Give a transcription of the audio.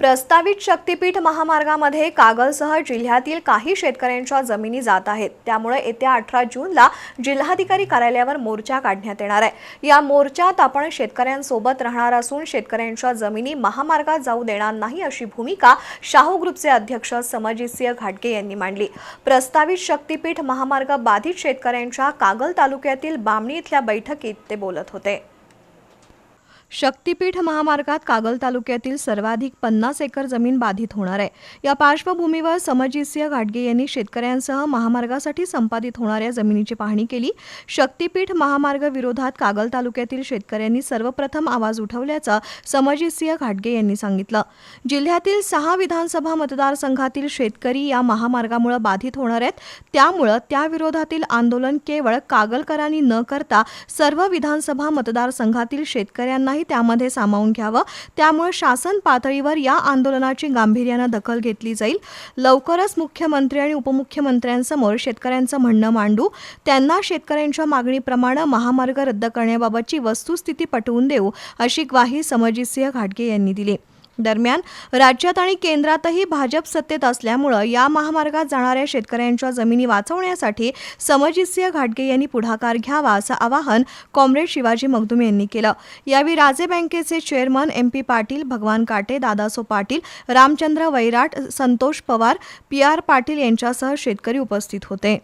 प्रस्तावित शक्तीपीठ महामार्गामध्ये कागलसह जिल्ह्यातील काही शेतकऱ्यांच्या जमिनी जात आहेत. त्यामुळे येत्या अठरा जूनला जिल्हाधिकारी कार्यालयावर मोर्चा काढण्यात येणार आहे. या मोर्चात आपण शेतकऱ्यांसोबत राहणार असून शेतकऱ्यांच्या जमिनी महामार्गात जाऊ देणार नाही अशी भूमिका शाहू ग्रुपचे अध्यक्ष समजितसिंह घाटगे यांनी मांडली. प्रस्तावित शक्तीपीठ महामार्ग बाधित शेतकऱ्यांच्या कागल तालुक्यातील बामणी इथल्या बैठकीत ते बोलत होते. शक्तीपीठ महामार्गात कागल तालुक्यातील सर्वाधिक पन्नास एकर जमीन बाधित होणार आहे. या पार्श्वभूमीवर समजितसिंह घाटगे यांनी शेतकऱ्यांसह महामार्गासाठी संपादित होणाऱ्या जमिनीची पाहणी केली. शक्तीपीठ महामार्ग विरोधात कागल तालुक्यातील शेतकऱ्यांनी सर्वप्रथम आवाज उठवल्याचं समजितसिंह घाटगे यांनी सांगितलं. जिल्ह्यातील सहा विधानसभा मतदारसंघातील शेतकरी या महामार्गामुळे बाधित होणार आहेत. त्यामुळं त्याविरोधातील आंदोलन केवळ कागलकरांनी न करता सर्व विधानसभा मतदारसंघातील शेतकऱ्यांनाही त्यामध्ये सामावून घ्यावं. त्यामुळे शासन पातळीवर या आंदोलनाची गांभीर्यानं दखल घेतली जाईल. लवकरच मुख्यमंत्री आणि उपमुख्यमंत्र्यांसमोर शेतकऱ्यांचं म्हणणं मांडू. त्यांना शेतकऱ्यांच्या मागणीप्रमाणे महामार्ग रद्द करण्याबाबतची वस्तुस्थिती पटवून देऊ अशी ग्वाही समजितसिंह घाटगे यांनी दिली. दरम्यान राज्यात आणि केंद्रातही भाजप सत्तेत असल्यामुळं या महामार्गात जाणाऱ्या शेतकऱ्यांच्या जमिनी वाचवण्यासाठी समजितसिंह घाटगे यांनी पुढाकार घ्यावा असं आवाहन कॉम्रेड शिवाजी मगदुम यांनी केलं. यावेळी राजे बँकेचे chairman M P Patil Bhagwan Kate Dadaso Patil Ramchandra Vairat Santosh Pawar P R Patil यांच्यासह शेतकरी उपस्थित होते.